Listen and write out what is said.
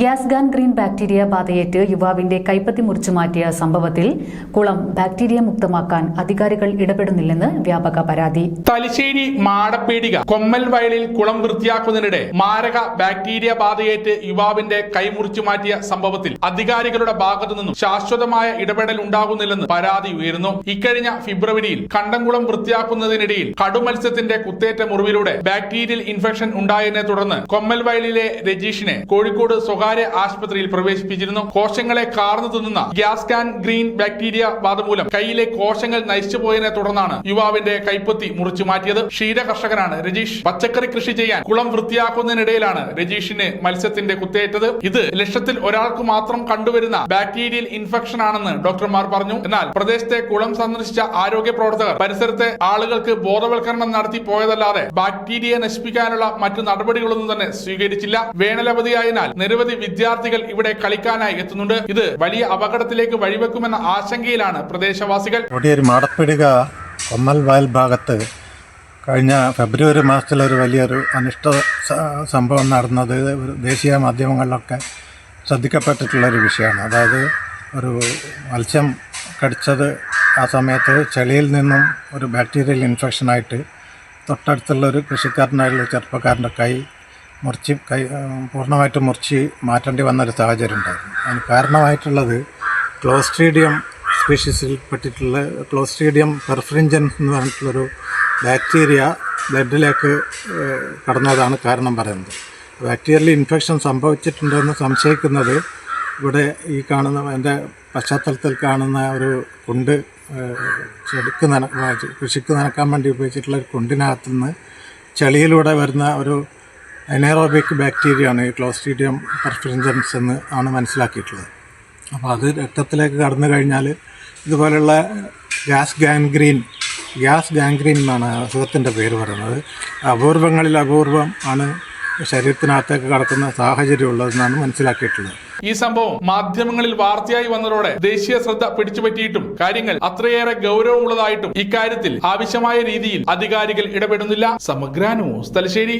Gas ഗാൻ green bacteria ബാധയേറ്റ് യുവാവിന്റെ കൈപ്പത്തി മുറിച്ചു മാറ്റിയ സംഭവത്തിൽ കുളം ബാക്ടീരിയ മുക്തമാക്കാൻ അധികാരികൾ ഇടപെടുന്നില്ലെന്ന് വ്യാപക പരാതി. തലശ്ശേരി മാടപ്പീടിക കൊമ്മൽ വയലിൽ കുളം വൃത്തിയാക്കുന്നതിനിടെ മാരക ബാക്ടീരിയ ബാധയേറ്റ് യുവാവിന്റെ കൈമുറിച്ചു മാറ്റിയ സംഭവത്തിൽ അധികാരികളുടെ ഭാഗത്തു നിന്നും ശാശ്വതമായ ഇടപെടൽ ഉണ്ടാകുന്നില്ലെന്ന് പരാതി ഉയരുന്നു. ഇക്കഴിഞ്ഞ ഫെബ്രുവരിയിൽ കണ്ടംകുളം വൃത്തിയാക്കുന്നതിനിടയിൽ കടുമത്സ്യത്തിന്റെ കുത്തേറ്റ മുറിവിലൂടെ ബാക്ടീരിയൽ ഇൻഫെക്ഷൻ ഉണ്ടായതിനെ തുടർന്ന് കൊമ്മൽ വയലിലെ രജീഷിനെ കോഴിക്കോട് സ്വകാര്യ ആശുപത്രിയിൽ പ്രവേശിപ്പിച്ചിരുന്നു. കോശങ്ങളെ കാർന്നു തിന്നുന്ന ഗ്യാസ് കാൻ ഗ്രീൻ ബാക്ടീരിയ ബാധ കയ്യിലെ കോശങ്ങൾ നശിച്ചുപോയതിനെ തുടർന്നാണ് യുവാവിന്റെ കൈപ്പത്തി മുറിച്ചു മാറ്റിയത്. ക്ഷീര കർഷകനാണ് രജീഷ്. പച്ചക്കറി കൃഷി ചെയ്യാൻ കുളം വൃത്തിയാക്കുന്നതിനിടയിലാണ് രജീഷിന് മത്സ്യത്തിന്റെ കുത്തേറ്റത്. ഇത് ലക്ഷത്തിൽ ഒരാൾക്ക് മാത്രം കണ്ടുവരുന്ന ബാക്ടീരിയൽ ഇൻഫെക്ഷൻ ആണെന്ന് ഡോക്ടർമാർ പറഞ്ഞു. എന്നാൽ പ്രദേശത്തെ കുളം സന്ദർശിച്ച ആരോഗ്യ പ്രവർത്തകർ പരിസരത്തെ ആളുകൾക്ക് ബോധവൽക്കരണം നടത്തി പോയതല്ലാതെ ബാക്ടീരിയ നശിപ്പിക്കാനുള്ള മറ്റു നടപടികളൊന്നും തന്നെ സ്വീകരിച്ചില്ല. വേനലവധിയായതിനാൽ നിരവധി വിദ്യാർത്ഥികൾ ഇവിടെ കളിക്കാനായി എത്തുന്നുണ്ട്. ഇത് വലിയ അപകടത്തിലേക്ക് വഴിവെക്കുമെന്ന ആശങ്കയിലാണ് പ്രദേശവാസികൾ. കൊടിയേരി മാടപ്പിടുക കൊമ്മൽ വയൽ ഭാഗത്ത് കഴിഞ്ഞ ഫെബ്രുവരി മാസത്തിൽ ഒരു വലിയൊരു അനിഷ്ട സംഭവം നടന്നത് ദേശീയ മാധ്യമങ്ങളിലൊക്കെ ശ്രദ്ധിക്കപ്പെട്ടിട്ടുള്ളൊരു വിഷയമാണ്. അതായത് ഒരു മത്സ്യം കടിച്ചത് ആ സമയത്ത് ചെളിയിൽ നിന്നും ഒരു ബാക്ടീരിയൽ ഇൻഫെക്ഷനായിട്ട് തൊട്ടടുത്തുള്ള ഒരു കൃഷിക്കാരനായുള്ള ചെറുപ്പക്കാരന്റെ കൈ മുറിച്ച് കൈ പൂർണമായിട്ടും മുറിച്ച് മാറ്റേണ്ടി വന്നൊരു സാഹചര്യം ഉണ്ടായിരുന്നു. അതിന് കാരണമായിട്ടുള്ളത് ക്ലോസ്ട്രീഡിയം സ്പീഷീസിൽപ്പെട്ടിട്ടുള്ള ക്ലോസ്ട്രീഡിയം പെർഫ്രിഞ്ചൻ എന്ന് പറഞ്ഞിട്ടുള്ളൊരു ബാക്ടീരിയ ബ്ലഡിലേക്ക് കടന്നതാണ് കാരണം പറയുന്നത്. ബാക്ടീരിയൽ ഇൻഫെക്ഷൻ സംഭവിച്ചിട്ടുണ്ടെന്ന് സംശയിക്കുന്നത് ഇവിടെ ഈ കാണുന്ന എന്റെ പശ്ചാത്തലത്തിൽ കാണുന്ന ഒരു കുണ്ട് ചെടിക്ക് നന കൃഷിക്ക് നനക്കാൻ വേണ്ടി ഉപയോഗിച്ചിട്ടുള്ള ഒരു കുണ്ടിനകത്തുനിന്ന് ചെളിയിലൂടെ വരുന്ന ഒരു അനേറോബിക് ബാക്ടീരിയയാണ് ഈ ക്ലോസ്ട്രീഡിയം പെർഫ്രിഞ്ചൻസ് എന്ന് ആണ് മനസ്സിലാക്കിയിട്ടുള്ളത്. അപ്പോൾ അത് രക്തത്തിലേക്ക് കടന്നു കഴിഞ്ഞാൽ ഇതുപോലെയുള്ള ഗ്യാസ് ഗാൻഗ്രീൻ ഗ്യാസ് ഗാൻഗ്രീൻ എന്നാണ് അസുഖത്തിന്റെ പേര് പറയുന്നത്. അപൂർവങ്ങളിൽ അപൂർവം ആണ് ശരീരത്തിനകത്തേക്ക് കടക്കുന്ന സാഹചര്യം ഉള്ളതെന്നാണ് മനസ്സിലാക്കിയിട്ടുള്ളത്. ഈ സംഭവം മാധ്യമങ്ങളിൽ വാർത്തയായി വന്നതോടെ ദേശീയ ശ്രദ്ധ പിടിച്ചുപറ്റിയിട്ടും കാര്യങ്ങൾ അത്രയേറെ ഗൗരവമുള്ളതായിട്ടും ഇക്കാര്യത്തിൽ ആവശ്യമായ രീതിയിൽ അധികാരികൾ ഇടപെടുന്നില്ല. സമഗ്ര ന്യൂസ് തലശ്ശേരി.